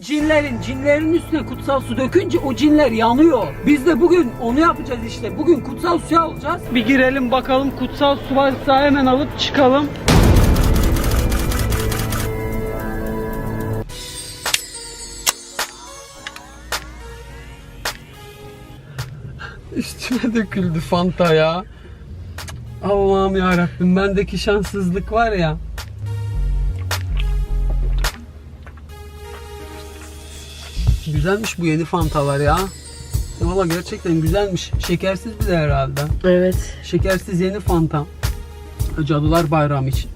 Cinlerin, cinlerin üstüne kutsal su dökünce o cinler yanıyor. Biz de bugün onu yapacağız işte. Bugün kutsal suyu alacağız. Bir girelim bakalım kutsal su varsa hemen alıp çıkalım. Üstüme döküldü Fanta ya. Allah'ım ya Rabbim bendeki şanssızlık var ya. Güzelmiş bu yeni Fantalar ya. Valla gerçekten güzelmiş. Şekersiz bir de herhalde. Evet. Şekersiz yeni Fanta. Cadılar Bayramı için.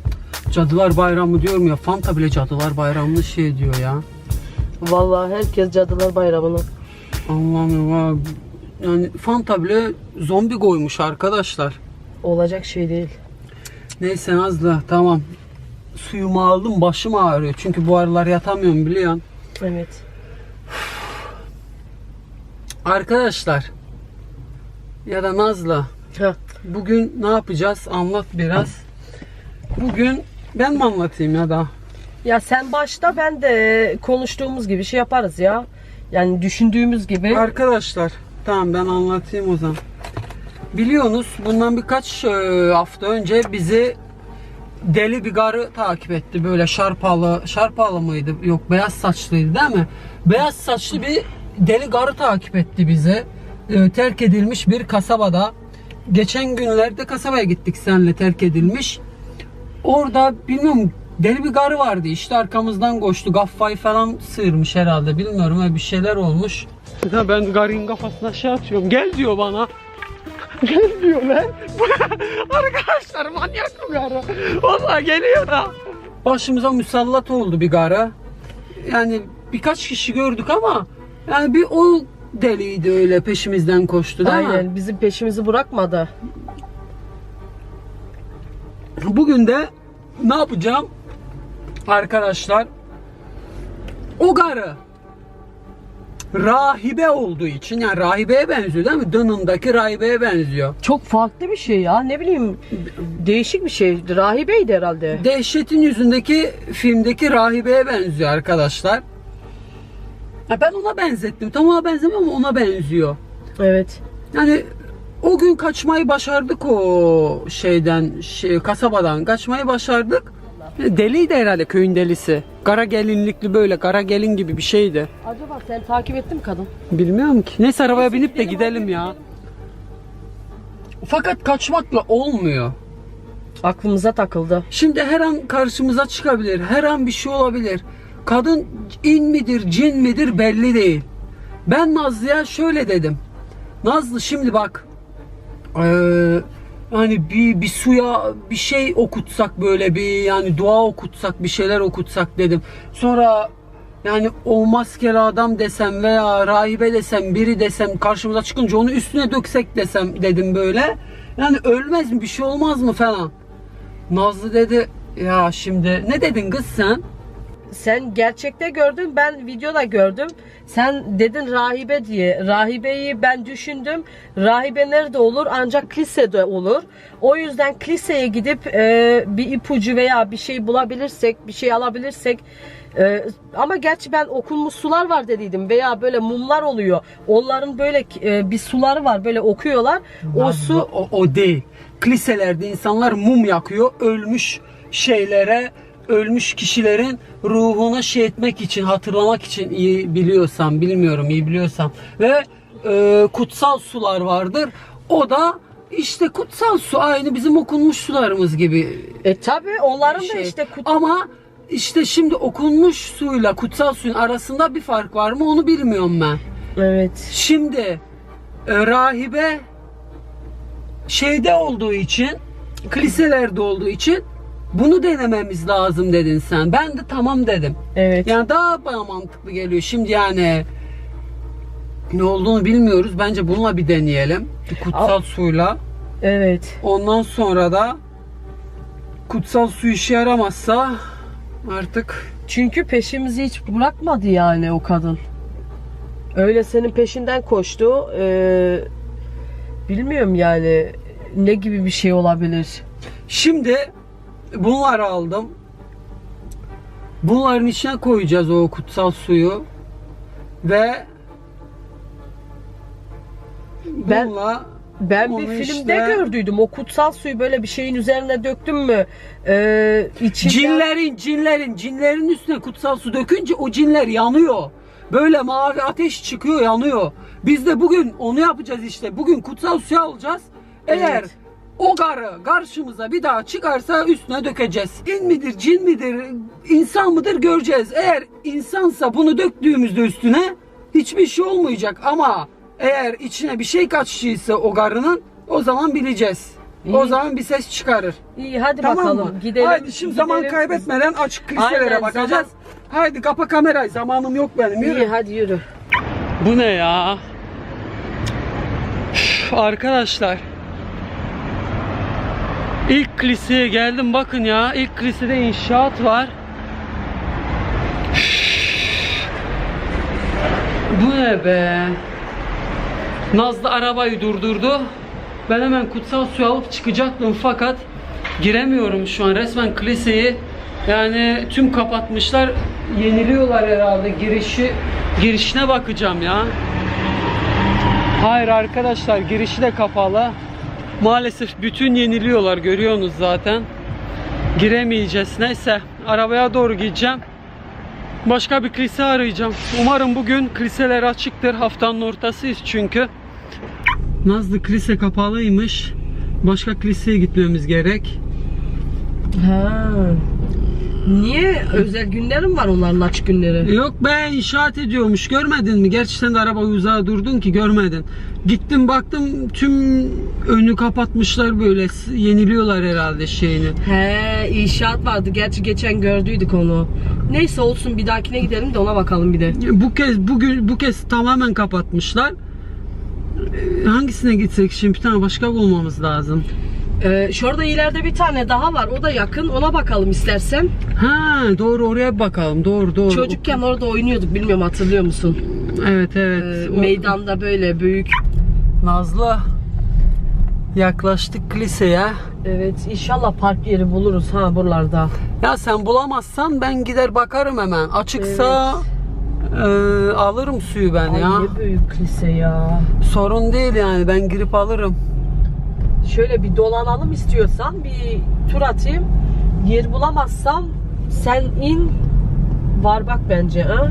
Cadılar Bayramı diyorum ya. Fanta bile Cadılar Bayramı'nı şey diyor ya. Vallahi herkes Cadılar Bayramı'nı. Allah'ım ya. Yani Fanta bile zombi koymuş arkadaşlar. Olacak şey değil. Neyse Nazlı tamam. Suyumu aldım başım ağrıyor. Çünkü bu aralar yatamıyorum biliyorsun. Evet. Arkadaşlar ya da Nazlı Heh. bugün ne yapacağız anlat biraz. Bugün ben mi anlatayım ya da? Ya sen başta ben de konuştuğumuz gibi şey yaparız ya. Yani düşündüğümüz gibi. Arkadaşlar tamam ben anlatayım o zaman. Biliyorsunuz bundan birkaç e, hafta önce bizi deli bir garı takip etti. Böyle şarpalı, şarpalı mıydı? Yok beyaz saçlıydı değil mi? Beyaz saçlı bir deli garı takip etti bizi. E, terk edilmiş bir kasabada. Geçen günlerde kasabaya gittik seninle terk edilmiş. Orada bilmiyorum deli bir garı vardı işte arkamızdan koştu gaffayı falan sıyırmış herhalde bilmiyorum öyle bir şeyler olmuş. Ya ben garın kafasına şey atıyorum gel diyor bana. Gel diyor lan. Arkadaşlar manyak bu garı. Vallahi geliyor da. Başımıza musallat oldu bir garı. Yani birkaç kişi gördük ama yani bir o deliydi öyle peşimizden koştu değil mi? Aynen bizim peşimizi bırakmadı. Bugün de ne yapacağım? Arkadaşlar o garı rahibe olduğu için yani rahibeye benziyor değil mi? Dınındaki rahibeye benziyor. Çok farklı bir şey ya. Ne bileyim değişik bir şey. Rahibeydi herhalde. Dehşetin yüzündeki filmdeki rahibeye benziyor arkadaşlar. Ben ona benzettim. Tam ona benzemiyor ama ona benziyor. Evet. Yani o gün kaçmayı başardık o şeyden, şey, kasabadan kaçmayı başardık. Deliydi herhalde köyün delisi. Kara gelinlikli böyle kara gelin gibi bir şeydi. Acaba sen takip ettin mi kadın? Bilmiyorum ki. Neyse arabaya binip de gidelim ya. Fakat kaçmakla olmuyor. Aklımıza takıldı. Şimdi her an karşımıza çıkabilir. Her an bir şey olabilir. Kadın in midir, cin midir belli değil. Ben Nazlı'ya şöyle dedim. Nazlı şimdi bak. Eee hani bir, bir suya bir şey okutsak böyle bir yani dua okutsak bir şeyler okutsak dedim. Sonra yani o maskeli adam desem veya rahibe desem biri desem karşımıza çıkınca onu üstüne döksek desem dedim böyle. Yani ölmez mi bir şey olmaz mı falan. Nazlı dedi ya şimdi ne dedin kız sen? Sen gerçekte gördün, ben videoda gördüm. Sen dedin rahibe diye. Rahibeyi ben düşündüm. Rahibe nerede olur? Ancak kilisede olur. O yüzden kiliseye gidip e, bir ipucu veya bir şey bulabilirsek, bir şey alabilirsek e, ama gerçi ben okunmuş sular var dediydim veya böyle mumlar oluyor. Onların böyle e, bir suları var böyle okuyorlar. O Nazlı, su o, o değil. Kiliselerde insanlar mum yakıyor. Ölmüş şeylere, ölmüş kişilerin ruhuna şey etmek için, hatırlamak için iyi biliyorsam, bilmiyorum iyi biliyorsam. Ve e, kutsal sular vardır. O da işte kutsal su aynı bizim okunmuş sularımız gibi e tabi onların da şey. işte kut- Ama işte şimdi okunmuş suyla kutsal suyun arasında bir fark var mı onu bilmiyorum ben. evet. Şimdi e, rahibe şeyde olduğu için kiliselerde olduğu için bunu denememiz lazım dedin sen. Ben de tamam dedim. Evet. Yani daha bana mantıklı geliyor. Şimdi yani ne olduğunu bilmiyoruz. Bence bununla bir deneyelim. Kutsal Al. suyla. Evet. Ondan sonra da kutsal su işe yaramazsa artık Çünkü peşimizi hiç bırakmadı yani o kadın. Öyle senin peşinden koştu. Ee, bilmiyorum yani ne gibi bir şey olabilir. Şimdi bunları aldım. Bunların içine koyacağız o kutsal suyu ve Ben- bununla Ben bir filmde işte- gördüydüm. O kutsal suyu böyle bir şeyin üzerine döktün mü? Ee, içinden... cinlerin cinlerin cinlerin üstüne kutsal su dökünce o cinler yanıyor. Böyle mavi ateş çıkıyor yanıyor. Biz de bugün onu yapacağız işte. Bugün kutsal suyu alacağız. Eğer Evet. O garı karşımıza bir daha çıkarsa üstüne dökeceğiz. Cin midir, cin midir, insan mıdır göreceğiz. Eğer insansa bunu döktüğümüzde üstüne hiçbir şey olmayacak ama eğer içine bir şey kaçtıysa o garının o zaman bileceğiz. O İyi. zaman bir ses çıkarır. İyi hadi Tamam bakalım. mı? Gidelim. Haydi şimdi zaman gidelim. kaybetmeden açık kiliselere Aynen, bakacağız. zaman- Haydi kapa kamerayı. Zamanım yok benim. Yürü. İyi hadi yürü. Bu ne ya? Üf, Arkadaşlar. İlk kiliseye geldim bakın ya. İlk kilisede inşaat var. Bu ne be? Nazlı arabayı durdurdu. Ben hemen kutsal suyu alıp çıkacaktım fakat giremiyorum şu an. Resmen kiliseyi yani tüm kapatmışlar. Yeniliyorlar herhalde girişi. Girişine bakacağım ya. Hayır arkadaşlar girişi de kapalı. Maalesef bütün yeniliyorlar görüyorsunuz zaten. Giremeyeceğiz. Neyse arabaya doğru gideceğim. Başka bir kilise arayacağım. Umarım bugün kiliseler açıktır. Haftanın ortasıyız çünkü. Nazlı kilise kapalıymış. Başka kiliseye gitmemiz gerek. Ha. Niye? Özel günlerim var onların açık günleri. Yok be inşaat ediyormuş görmedin mi? Gerçi sen de arabayı uzağa durdun ki görmedin. Gittim baktım tüm önü kapatmışlar böyle yeniliyorlar herhalde şeyini. He inşaat vardı. Gerçi geçen gördüydük onu. Neyse olsun bir dahakine gidelim de ona bakalım bir de. Bu kez bugün bu kez tamamen kapatmışlar. Hangisine gitsek şimdi bir tane başka bulmamız lazım. Ee, şurada ileride bir tane daha var. O da yakın. Ona bakalım istersen. Ha doğru oraya bakalım. Doğru doğru. Çocukken orada oynuyorduk. Bilmiyorum hatırlıyor musun? Evet evet. Ee, meydanda böyle büyük. Nazlı yaklaştık kiliseye. Evet inşallah park yeri buluruz ha buralarda. Ya sen bulamazsan ben gider bakarım hemen. Açıksa e, alırım suyu ben Ay ya. ne büyük kilise ya. Sorun değil yani ben girip alırım. Şöyle bir dolanalım istiyorsan bir tur atayım. Yer bulamazsam sen in var bak bence ha.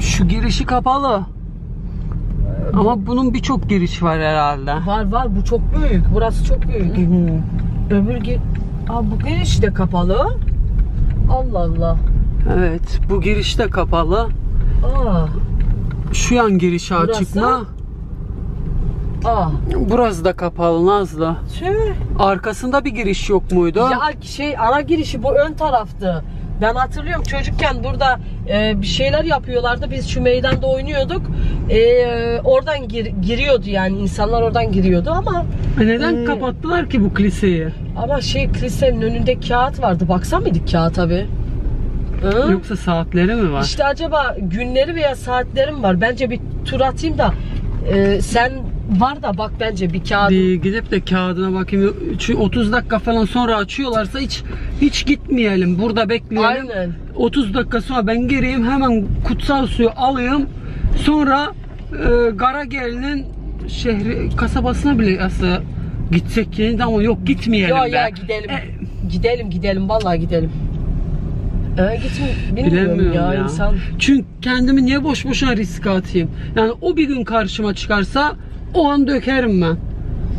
Şu girişi kapalı. Ama bunun birçok giriş var herhalde. Var var bu çok büyük. Burası çok büyük. Öbür gir... Aa, bu giriş de kapalı. Allah Allah. Evet bu giriş de kapalı. Aa, Şu yan girişi açık Burası? mı? Aa. Burası da kapalı Nazlı. Tüh. Arkasında bir giriş yok muydu? Ya şey ana girişi bu ön taraftı. Ben hatırlıyorum çocukken burada e, bir şeyler yapıyorlardı. Biz şu meydanda oynuyorduk. E, oradan gir- giriyordu yani insanlar oradan giriyordu ama E neden Hmm. kapattılar ki bu kiliseyi? ama şey kilisenin önünde kağıt vardı. Baksan mıydık kağıt abi? Hı? Yoksa saatleri mi var? İşte acaba günleri veya saatleri mi var? Bence bir tur atayım da e, sen var da bak bence bir kağıt. Bir gidip de kağıdına bakayım. Çünkü 30 dakika falan sonra açıyorlarsa hiç hiç gitmeyelim. Burada bekleyelim. Aynen. 30 dakika sonra ben gireyim hemen kutsal suyu alayım. Sonra e, Garagel'in şehri kasabasına bile aslında gitsek yeniden ama yok gitmeyelim be. ya gidelim. E, Gidelim gidelim vallahi gidelim. Ee, gitme bilmiyorum ya, ya. insan. Çünkü kendimi niye boş boşuna riske atayım? Yani o bir gün karşıma çıkarsa o an dökerim ben.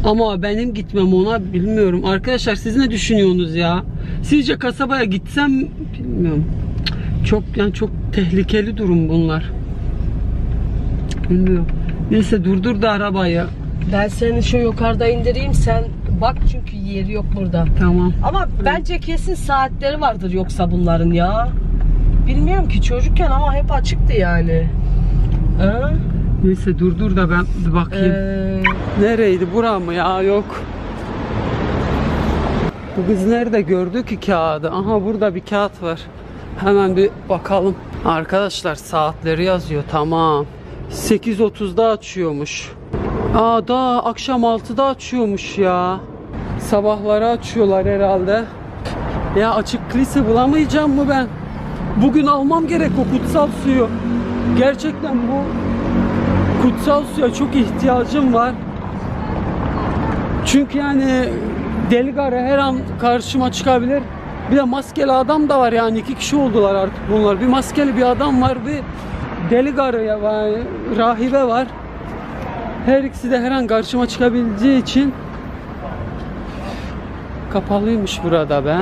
Ama benim gitmem ona bilmiyorum. Arkadaşlar siz ne düşünüyorsunuz ya? Sizce kasabaya gitsem bilmiyorum. Çok yani çok tehlikeli durum bunlar. Bilmiyorum. Neyse durdur da arabayı. Ben seni şu yukarıda indireyim sen bak çünkü yeri yok burada. Tamam. Ama bence kesin saatleri vardır yoksa bunların ya. Bilmiyorum ki çocukken ama hep açıktı yani. Ha? Neyse durdur da ben bir bakayım. Ee, Nereydi? Bura mı ya? Yok. Bu kız nerede gördü ki kağıdı? Aha burada bir kağıt var. Hemen bir bakalım. Arkadaşlar saatleri yazıyor. Tamam. 8.30'da açıyormuş. Aa daha akşam 6'da açıyormuş ya. Sabahları açıyorlar herhalde. Ya açık kilise bulamayacağım mı ben? Bugün almam gerek o kutsal suyu. Gerçekten bu kutsal suya çok ihtiyacım var. Çünkü yani deli garı her an karşıma çıkabilir. Bir de maskeli adam da var yani iki kişi oldular artık bunlar. Bir maskeli bir adam var, bir deli garı ya- var, rahibe var. Her ikisi de her an karşıma çıkabileceği için kapalıymış burada be.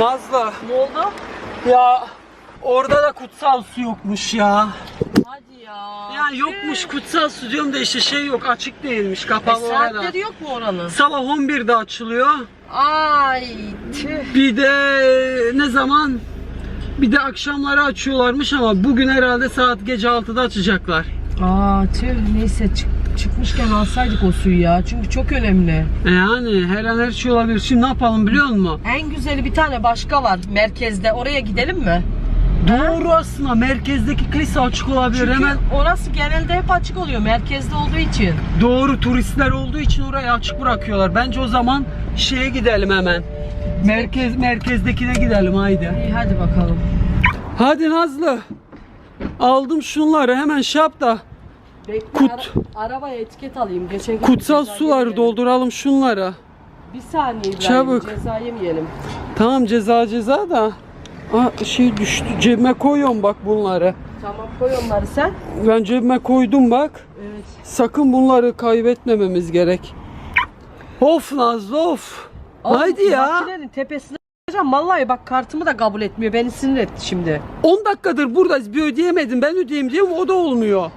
Nazlı Ne oldu? ya orada da kutsal su yokmuş ya. Hadi ya. Ya yokmuş kutsal su diyorum da işte şey yok açık değilmiş E, kapalı orada. saatleri yok mu oranın? Sabah 11'de açılıyor. Ay tüh. Bir de ne zaman? Bir de akşamları açıyorlarmış ama bugün herhalde saat gece 6'da açacaklar. Aa tüh neyse çık- çıkmışken alsaydık o suyu ya. Çünkü çok önemli. E Yani her an her şey olabilir. Şimdi ne yapalım biliyor musun? En güzeli bir tane başka var merkezde. Oraya gidelim mi? Doğru aslında merkezdeki kilise açık olabilir. Çünkü Hemen orası genelde hep açık oluyor merkezde olduğu için. doğru turistler olduğu için orayı açık bırakıyorlar. Bence o zaman şeye gidelim hemen. Merkez merkezdekine gidelim haydi. İyi hadi bakalım. Hadi Nazlı. Aldım şunları hemen şey yap da Bekle, Kut. ara- arabaya etiket alayım. Geçen gün kutsal ceza suları yemeyelim. dolduralım şunlara. Bir saniye İbrahim. Çabuk. Ceza yemeyelim. Tamam ceza ceza da. Aa, şey düştü cebime koyuyorum bak bunları. Tamam koy onları sen. Ben cebime koydum bak. Evet. Sakın bunları kaybetmememiz gerek. Of Nazlı of. Haydi ya. Makinenin tepesine Hocam vallahi bak kartımı da kabul etmiyor. Beni sinir etti şimdi. 10 dakikadır buradayız bir ödeyemedim ben ödeyeyim diyorum o da olmuyor.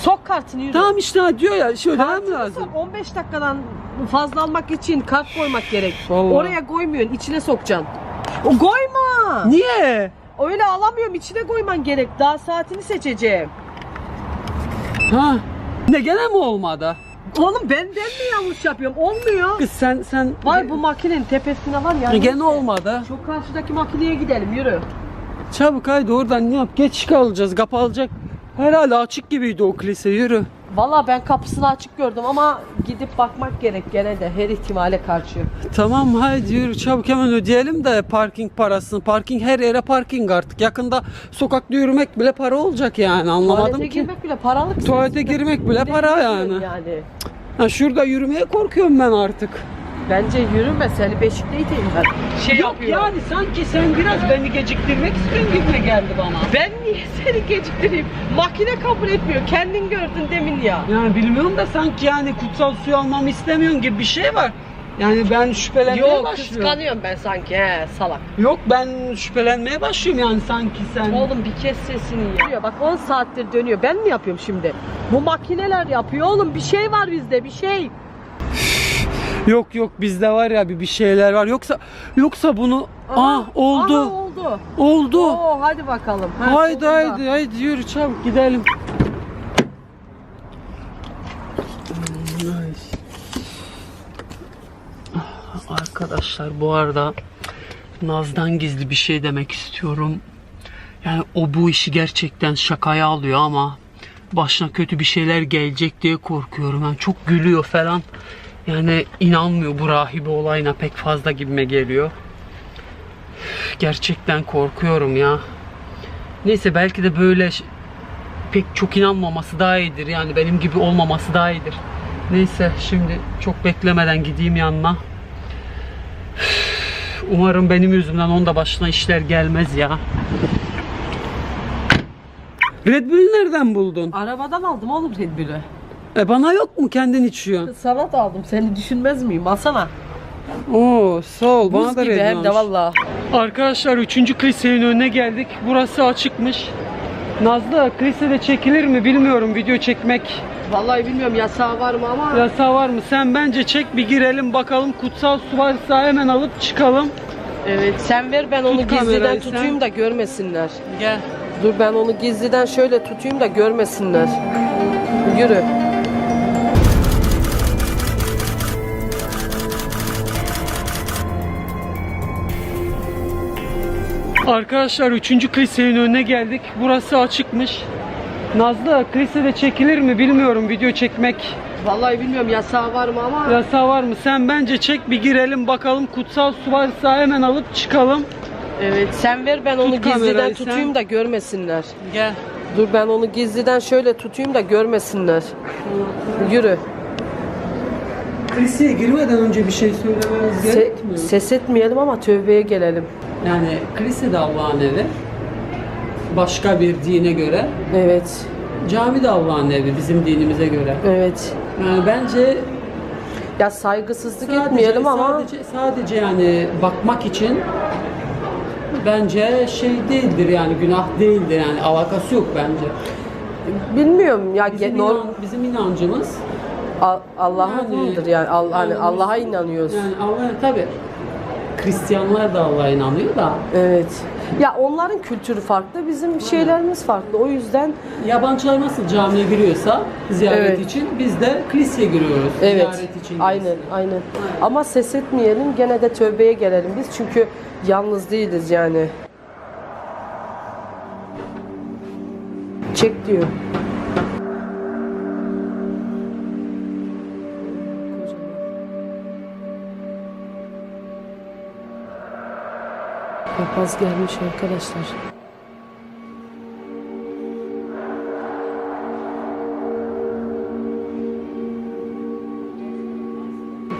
Sok kartını yürü. Tamam işte ha diyor ya şey ödemem lazım. sok. 15 dakikadan fazla almak için kart koymak gerek. Vallahi. Oraya koymuyorsun. içine sokacaksın. O koyma. Niye? Öyle alamıyorum. içine koyman gerek. Daha saatini seçeceğim. Ha? Ne gene mi olmadı? Oğlum benden mi yanlış yapıyorum? Olmuyor. Kız sen sen Var bu makinenin tepesine var ya. gene olmadı. Şu karşıdaki makineye gidelim yürü. Çabuk haydi oradan ne yap geç kalacağız kapalacak. Herhalde açık gibiydi o kilise yürü. Valla ben kapısını açık gördüm ama gidip bakmak gerek gene de her ihtimale karşı. Tamam haydi yürü çabuk hemen ödeyelim de parking parasını. Parking her yere parking artık. Yakında sokakta yürümek bile para olacak yani anlamadım Tuvalete ki. girmek bile paralı. kızım. Tuvalete girmek bile para yani. yani. Ha, şurada yürümeye korkuyorum ben artık. Bence yürüme seni beşikte iteyim ben. Şey Yok yapıyor. yani sanki sen biraz beni geciktirmek istiyorsun gibi geldi bana. Ben niye seni geciktireyim? Makine kabul etmiyor. Kendin gördün demin ya. Yani bilmiyorum da sanki yani kutsal suyu almamı istemiyorsun gibi bir şey var. Yani ben şüphelenmeye Yok başlıyorum. kıskanıyorum ben sanki he salak. Yok ben şüphelenmeye başlıyorum yani sanki sen. Oğlum bir kes sesini ya. Bak 10 saattir dönüyor. Ben mi yapıyorum şimdi? Bu makineler yapıyor oğlum. Bir şey var bizde bir şey. Yok yok bizde var ya bir bir şeyler var. Yoksa yoksa bunu Aha, ah oldu. Aha, oldu. Oldu. Oo hadi bakalım. Ha, haydi sonunda. haydi haydi yürü çabuk gidelim. Arkadaşlar bu arada Naz'dan gizli bir şey demek istiyorum. Yani o bu işi gerçekten şakaya alıyor ama başına kötü bir şeyler gelecek diye korkuyorum. Yani çok gülüyor falan. Yani inanmıyor bu rahibe olayına pek fazla gibime geliyor. Gerçekten korkuyorum ya. Neyse belki de böyle pek çok inanmaması daha iyidir. Yani benim gibi olmaması daha iyidir. Neyse şimdi çok beklemeden gideyim yanına. Umarım benim yüzümden onun da başına işler gelmez ya. Red Bull'ü nereden buldun? Arabadan aldım oğlum Red Bull'ü. E bana yok mu kendin içiyorsun? Sana da aldım. Seni düşünmez miyim? Alsana. Oo sağ ol bana Buz da gibi hem de valla. Arkadaşlar 3. kilisenin önüne geldik. Burası açıkmış. Nazlı kilisede çekilir mi bilmiyorum video çekmek Vallahi bilmiyorum yasağı var mı ama. Yasa var mı? Sen bence çek bir girelim bakalım kutsal su varsa hemen alıp çıkalım. Evet sen ver ben onu Tut gizliden kamerayı sen. tutayım da görmesinler. Gel. Dur ben onu gizliden şöyle tutayım da görmesinler. Yürü. Arkadaşlar 3. kilisenin önüne geldik. Burası açıkmış. Nazlı kilisede çekilir mi bilmiyorum video çekmek. Vallahi bilmiyorum yasağı var mı ama. Yasa var mı? Sen bence çek bir girelim bakalım kutsal su varsa hemen alıp çıkalım. Evet sen ver ben onu Tut gizliden kamerayı sen. tutayım da görmesinler. Gel. Dur ben onu gizliden şöyle tutayım da görmesinler. Yürü. Kiliseye girmeden önce bir şey söylememiz Se- gerekmiyor. mu? ses etmeyelim ama tövbeye gelelim. Yani kilise de Allah'ın evi. Başka bir dine göre. Evet. Cami de Allah'ın evi bizim dinimize göre. Evet. Yani bence Ya saygısızlık etmeyelim ama sadece, sadece yani bakmak için bence şey değildir yani günah değildir yani alakası yok bence. bilmiyorum ya Bizim, ge- inan- bizim inancımız Al- Allah'ındır yani, Al- hani yani Allah'a inanıyoruz. Yani Allah tabi Hristiyanlar da Allah'a inanıyor da Evet. Ya onların kültürü farklı, bizim şeylerimiz farklı. O yüzden yabancılar nasıl camiye giriyorsa ziyaret Evet. için biz de kiliseye giriyoruz evet. ziyaret için. Aynen, aynen. Ama ses etmeyelim, gene de tövbeye gelelim biz çünkü yalnız değiliz yani. Çek diyor. Papaz gelmiş arkadaşlar.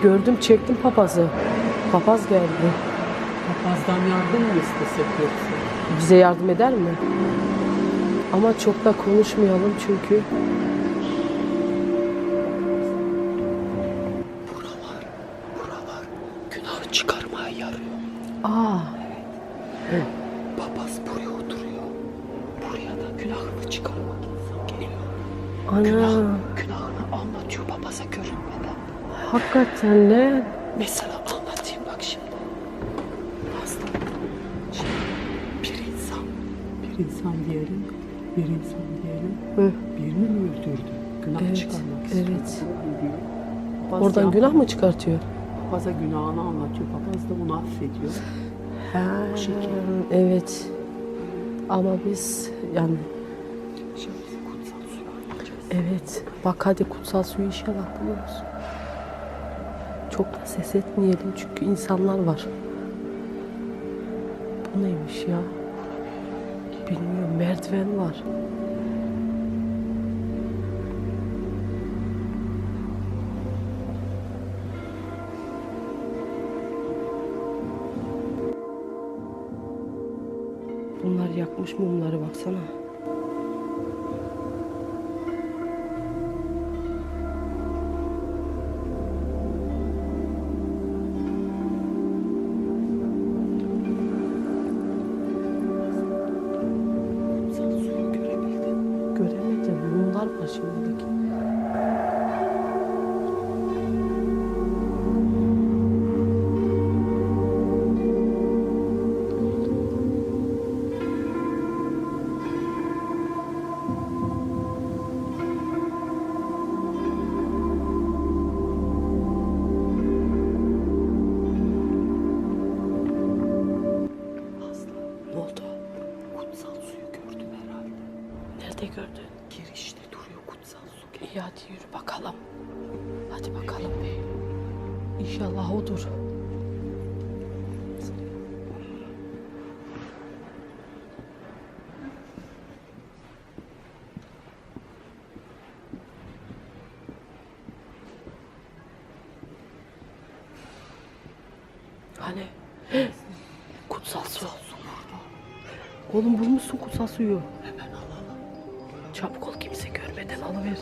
Gördüm çektim papazı. Papaz geldi. Papazdan yardım mı istesek yoksa? Bize yardım eder mi? Ama çok da konuşmayalım çünkü. Buraya da günahını çıkarmak insan geliyor. ana. Günahını anlatıyor papaza görünmeden. Hakikaten ne? Mesela anlatayım bak şimdi. Şimdi bir insan, bir insan diyelim, bir insan diyelim, Hı. birini mi öldürdü? Günah Evet, çıkarmak evet. istiyor. Papaz Oradan ya- günah mı çıkartıyor? Papaza günahını anlatıyor, papaz da onu affediyor. Ha, şekil. evet. Ama biz yani evet. Bak hadi kutsal suyu inşallah buluyoruz. Çok da ses etmeyelim çünkü insanlar var. Bu neymiş ya? Bilmiyorum merdiven var. Yakmış mumları baksana. Oğlum bulmuşsun kutsal suyu. Hemen alalım. Çabuk ol kimse görmeden alıver.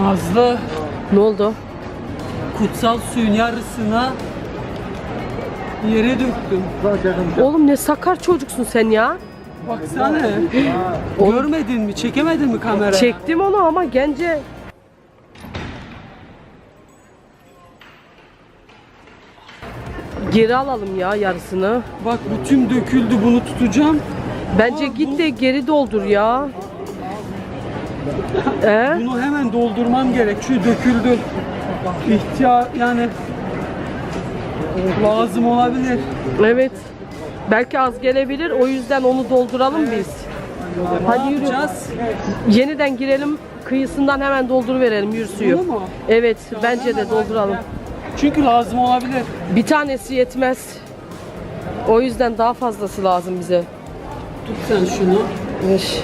Nazlı, Ne oldu? kutsal suyun yarısını yere döktüm. Oğlum ne sakar çocuksun sen ya. Baksana. Görmedin mi? Çekemedin mi kamera? Çektim onu ama gence Geri alalım ya yarısını. Bak bu tüm döküldü bunu tutacağım. Bence git de geri doldur ya. Ee? Bunu hemen doldurmam gerek. Çünkü döküldü. İhtiyar yani lazım olabilir. Evet. Belki az gelebilir. O yüzden onu dolduralım biz. Hadi yürü. yapacağız? Yeniden girelim. Kıyısından hemen dolduruverelim yürü suyu. Bunu mu? Evet, bence de dolduralım. Çünkü lazım olabilir. Bir tanesi yetmez. O yüzden daha fazlası lazım bize. Tut sen şunu. Eş.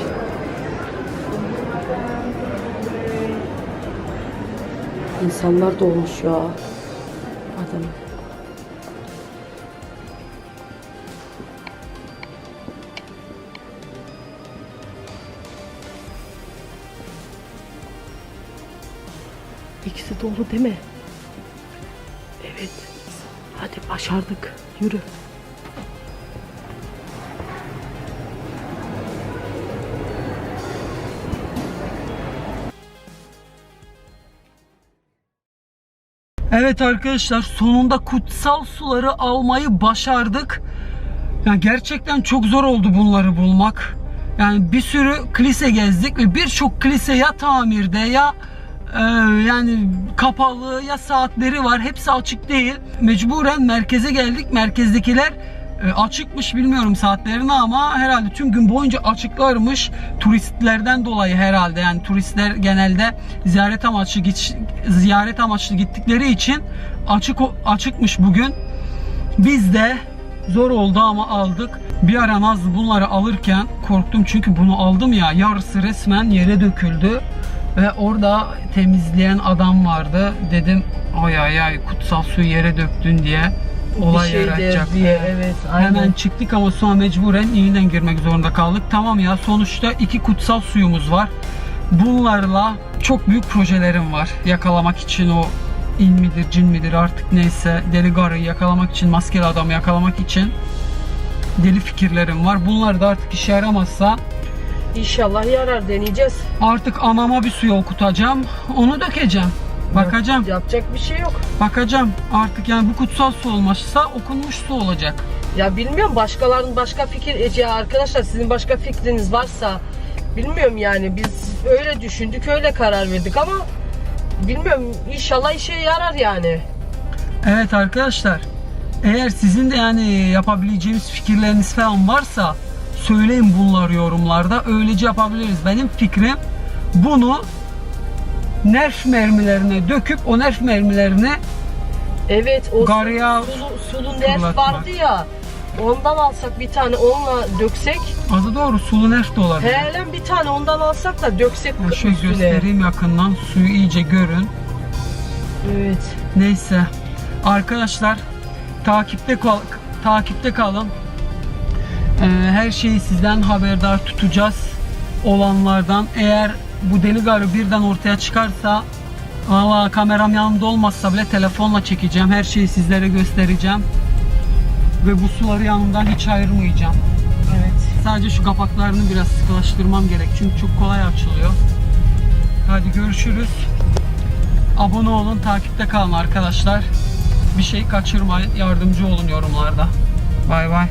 İnsanlar dolmuş ya. Adam. İkisi dolu değil mi? Evet. Hadi başardık. Yürü. Evet arkadaşlar sonunda kutsal suları almayı başardık. Yani gerçekten çok zor oldu bunları bulmak. Yani bir sürü kilise gezdik ve birçok kilise ya tamirde ya e, yani kapalı ya saatleri var. Hepsi açık değil. Mecburen merkeze geldik. Merkezdekiler açıkmış bilmiyorum saatlerini ama herhalde tüm gün boyunca açıklarmış. Turistlerden dolayı herhalde yani turistler genelde ziyaret amaçlı ziyaret amaçlı gittikleri için açık açıkmış bugün. Biz de zor oldu ama aldık. Bir ara Nazlı bunları alırken korktum çünkü bunu aldım ya yarısı resmen yere döküldü. Ve orada temizleyen adam vardı. Dedim ay ay ay kutsal suyu yere döktün diye olay Bir şey yaratacak. diye, evet, aynen. Hemen çıktık ama sonra mecburen yeniden girmek zorunda kaldık. Tamam ya sonuçta iki kutsal suyumuz var. Bunlarla çok büyük projelerim var. Yakalamak için o in midir cin midir artık neyse deli garıyı yakalamak için maskeli adamı yakalamak için deli fikirlerim var. Bunlar da artık işe yaramazsa İnşallah yarar deneyeceğiz. artık anama bir suya okutacağım. Onu dökeceğim. Bakacağım. Yapacak bir şey yok. Bakacağım. Artık yani bu kutsal su olmazsa okunmuş su olacak. Ya bilmiyorum başkalarının başka fikir Ece arkadaşlar sizin başka fikriniz varsa bilmiyorum yani biz öyle düşündük öyle karar verdik ama bilmiyorum inşallah işe yarar yani. Evet arkadaşlar. Eğer sizin de yani yapabileceğimiz fikirleriniz falan varsa söyleyin bunları yorumlarda. Öylece yapabiliriz. Benim fikrim bunu nerf mermilerine döküp o nerf mermilerini Evet o Garya sulu, sulu nerf vardı ya ondan alsak bir tane onunla döksek adı doğru sulu nerf de olabilir. helen bir tane ondan alsak da döksek Ben şöyle üstüne. göstereyim yakından. Suyu iyice görün. Evet. Neyse. Arkadaşlar takipte kal takipte kalın. Ee, her şeyi sizden haberdar tutacağız olanlardan. Eğer bu deli garı birden ortaya çıkarsa valla kameram yanımda olmazsa bile telefonla çekeceğim. Her şeyi sizlere göstereceğim. Ve bu suları yanımdan hiç ayırmayacağım. Evet. Sadece şu kapaklarını biraz sıkılaştırmam gerek. Çünkü çok kolay açılıyor. Hadi görüşürüz. Abone olun, takipte kalın arkadaşlar. Bir şey kaçırmayın. Yardımcı olun yorumlarda. Bay bay.